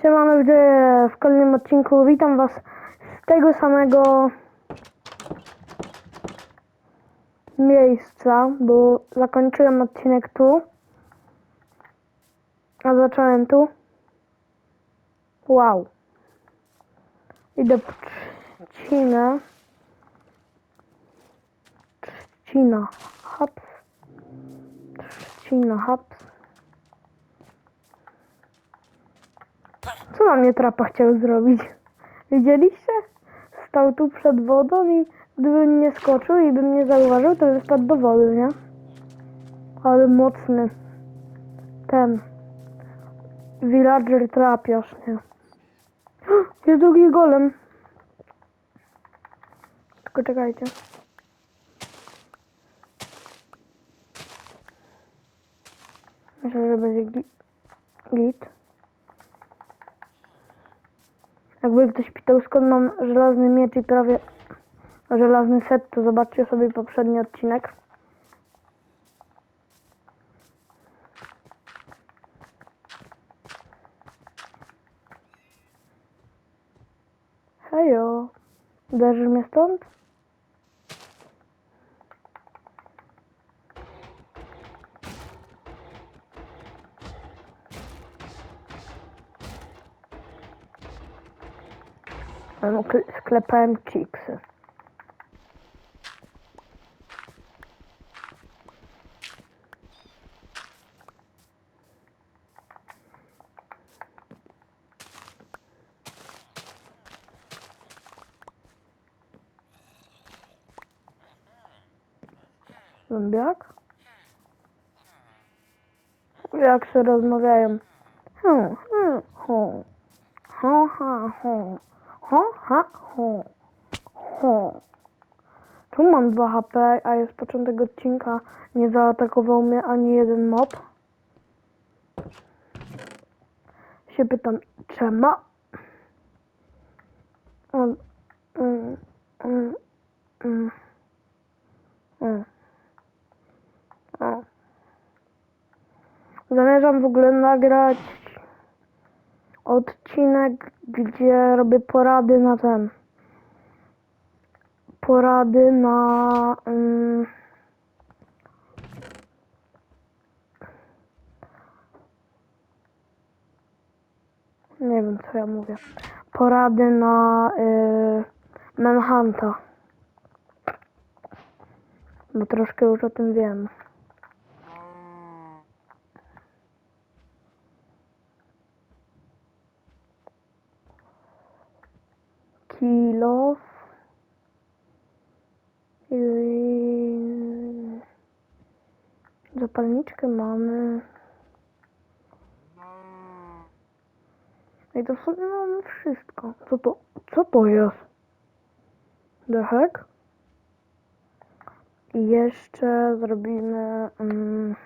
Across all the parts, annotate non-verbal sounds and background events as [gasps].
Gdzie w kolejnym odcinku witam was z tego samego miejsca, bo zakończyłem odcinek tu, a zacząłem tu. Wow. Idę po trzcinę. Trzcina. Haps. Trzcina. Haps. Co na mnie trapa chciał zrobić? Widzieliście? Stał tu przed wodą i gdybym nie skoczył i bym nie zauważył, to by wpadł do wody, nie? Ale mocny. Ten. Villager trapiarz, nie? [gasps] Jest drugi golem. Tylko czekajcie. Myślę, że będzie gi- git. Jakby ktoś pytał skąd mam żelazny miecz i prawie żelazny set, to zobaczcie sobie poprzedni odcinek. Hejo, uderzysz mnie stąd? Kle- sklepałem chipsy. Zombiak? Jak się rozmawiają? Hmm, hmm, hmm. Ha, ha, ha. Ha, ha, ha. Ha. Tu mam 2 HP, a jest początek odcinka. Nie zaatakował mnie ani jeden mob. Się pytam, czemu? Mm, mm, mm. Zamierzam w ogóle nagrać odcinek, gdzie robię porady na ten. Porady na. ym, nie wiem co ja mówię. Porady na y, Manhunta. Bo troszkę już o tym wiem. Kilof. I... Zapalniczkę mamy. I to w sumie mamy wszystko. Co to? Co to jest? The heck? I jeszcze zrobimy... Mm,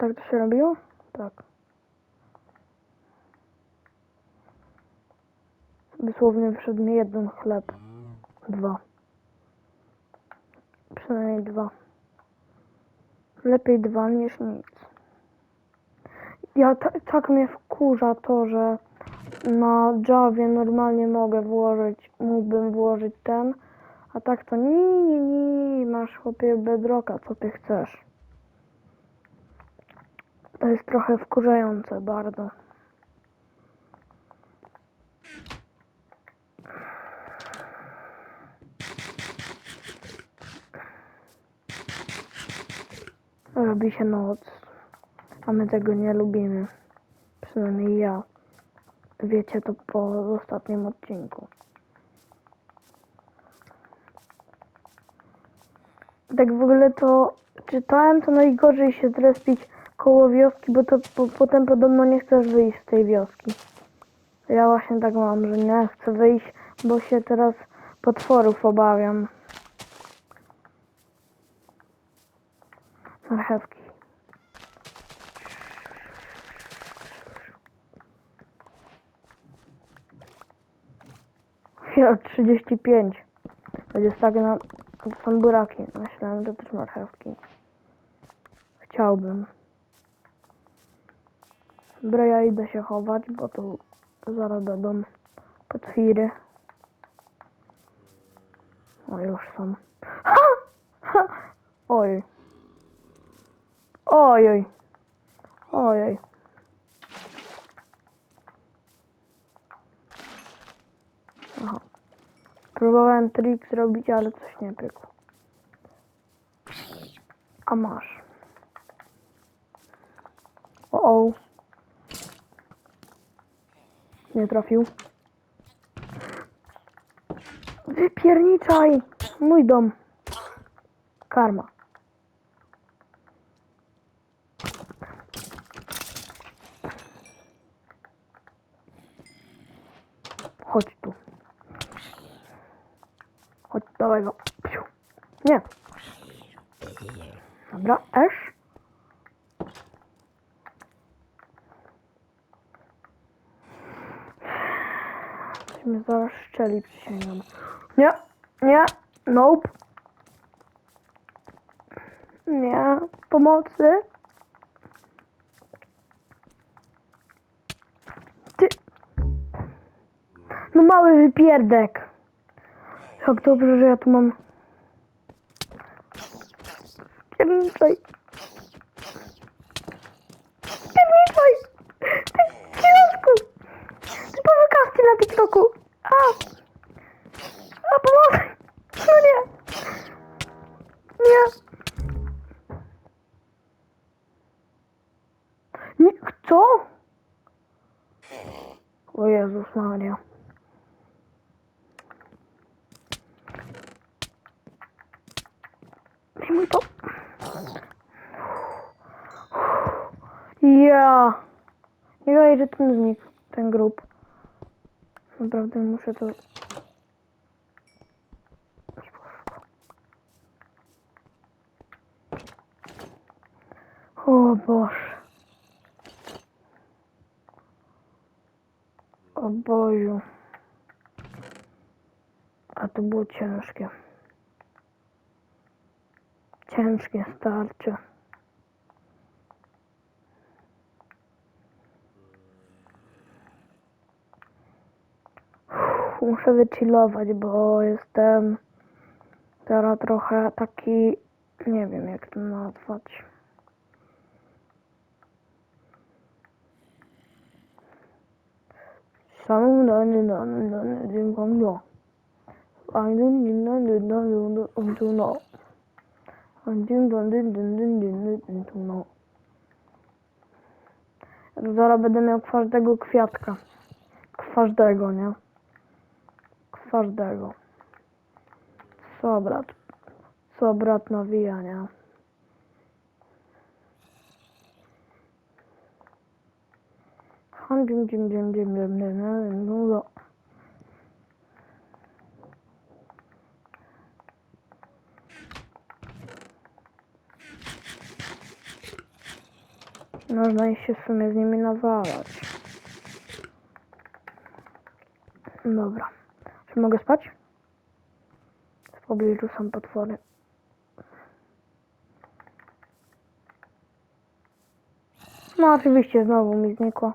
tak to się robiło? Tak. Dosłownie mi jeden chleb. Dwa. Przynajmniej dwa. Lepiej dwa niż nic. Ja ta, tak mnie wkurza to, że na Javie normalnie mogę włożyć, mógłbym włożyć ten, a tak to nie, nie, nie, masz chłopie bedroka, co ty chcesz. To jest trochę wkurzające bardzo. Robi się noc, a my tego nie lubimy. Przynajmniej ja. Wiecie to po ostatnim odcinku. Tak w ogóle to czytałem, to najgorzej się zrespić koło wioski, bo to po, potem podobno nie chcesz wyjść z tej wioski. Ja właśnie tak mam, że nie chcę wyjść, bo się teraz potworów obawiam. Marchewki. Chwila, 35. Będzie stagna... To są buraki. Myślałem, że też marchewki. Chciałbym. Dobra, ja idę się chować, bo tu zaraz będą potwiry. O, już są. Ha! [laughs] Ha! Oj. Ojej. Ojej. Aha. Próbowałem trik zrobić, ale coś nie pykło. A masz. O, o. Nie trafił. Wypierniczaj! Mój dom. Karma. Chodź tu. Chodź, dawaj go. Nie. Dobra, Esz. Mnie zaraz szczeli, przysięgam. Nie, nie, nope. Nie, pomocy. Ty. No mały wypierdek. Как добре же атмам. Пірнісай. Пірнісай. Ти тілочку. Ти помикав ти на тіктоку. А. А помог. Ну ні. Ні. Никто? Ой, Иисус Мария. почему-то. Я. Я ритм зник. Ten group. Naprawdę muszę to... O Boże. O Boziu. A to było ciężkie. Ciężkie starcie. Muszę wychillować, bo jestem teraz trochę taki, nie wiem jak to nazwać. Samą dany dany dany dym kom do. Aydın dinlen dinlen dinlen untuna. Aydın untuna. Zaraz będę miał każdego kwiatka. Każdego, nie? Każdego. Co brat? Co brat nawija, nie? Han dim dim dim dim dim dim dim dim dim Można się w sumie z nimi nawalać. Dobra. Czy mogę spać? W pobliżu są potwory. No oczywiście znowu mi znikło.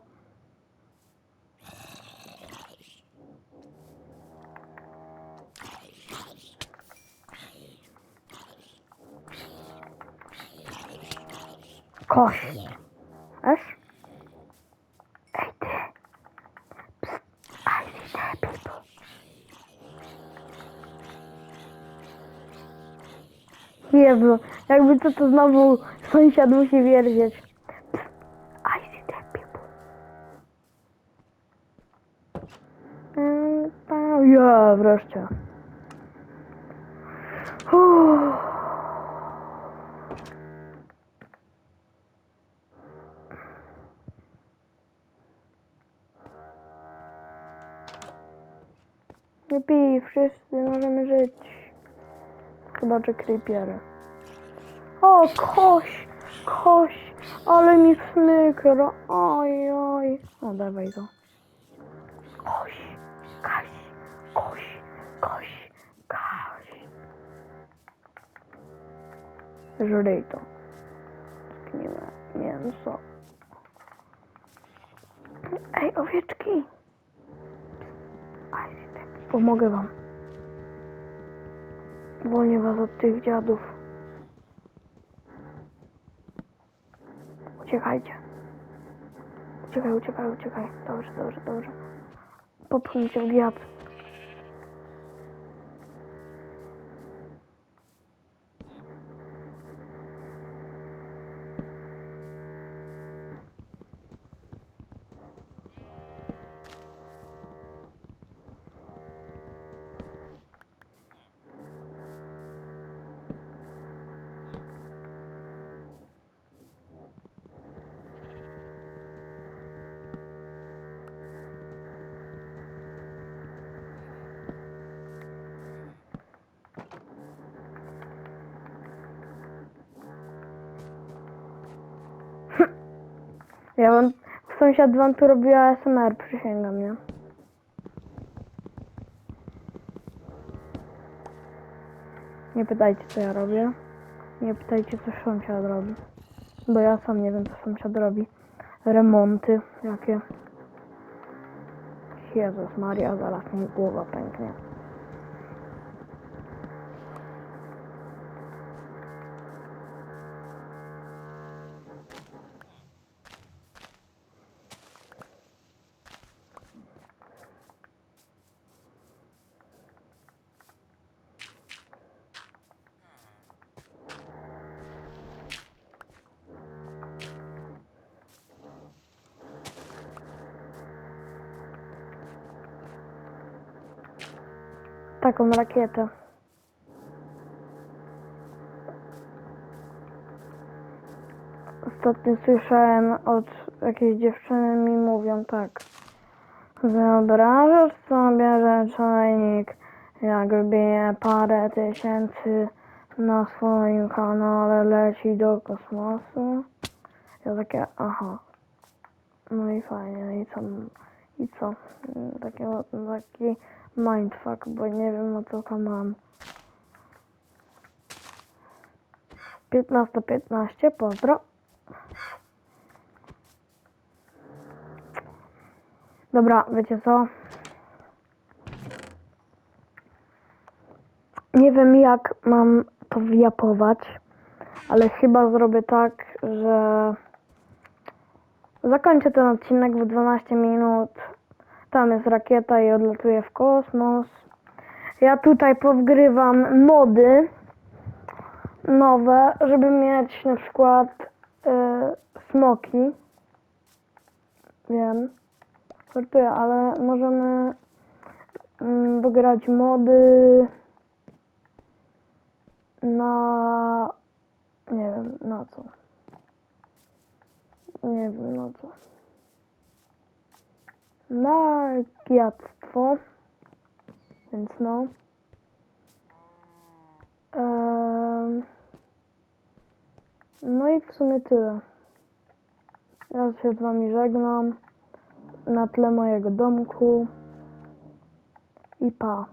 Kość. Wiesz? Ej ty. I see dead people. Jezu, jakby to to znowu sąsiad musi wierzyć. I see dead people. Ja, wreszcie. Uff. Pij, wszyscy możemy żyć. Chyba, że creepery. O, koś! Koś! Ale mi smykra! Oj, oj. O, dawaj go. Koś! Kaś! Koś! Koś! Kaś! Żryj to. Zgniłe mięso. Ej, owieczki. Aj, pomogę wam. Wolnię was od tych dziadów. Uciekajcie. Uciekaj, uciekaj, uciekaj. Dobrze, dobrze, dobrze. Popchnijcie w wiatr. Ja wam, sąsiad wam tu robiła ASMR, przysięgam, nie? Nie pytajcie, co ja robię. Nie pytajcie, co sąsiad robi. Bo ja sam nie wiem, co sąsiad robi. Remonty jakie. Jezus Maria, zaraz mi głowa pęknie. Taką rakietę. Ostatnio słyszałem od jakiejś dziewczyny mi mówią tak. Wyobrażasz sobie, że czajnik jak bije parę tysięcy na swoim kanale leci do kosmosu? Ja takie, aha. No i fajnie, i co? I co? Taki, taki mindfuck, bo nie wiem o co to mam. 15 15, pozdro. Dobra, wiecie co? Nie wiem jak mam to wjapować, ale chyba zrobię tak, że zakończę ten odcinek w 12 minut. Tam jest rakieta i odlatuje w kosmos. Ja tutaj powgrywam mody nowe, żeby mieć na przykład y, smoki. Wiem. Żartuję, ale możemy mm, dograć mody na nie wiem na co. Nie wiem na co. Na giactwo. Więc no. No i w sumie tyle. Ja się z wami żegnam. Na tle mojego domku. I pa.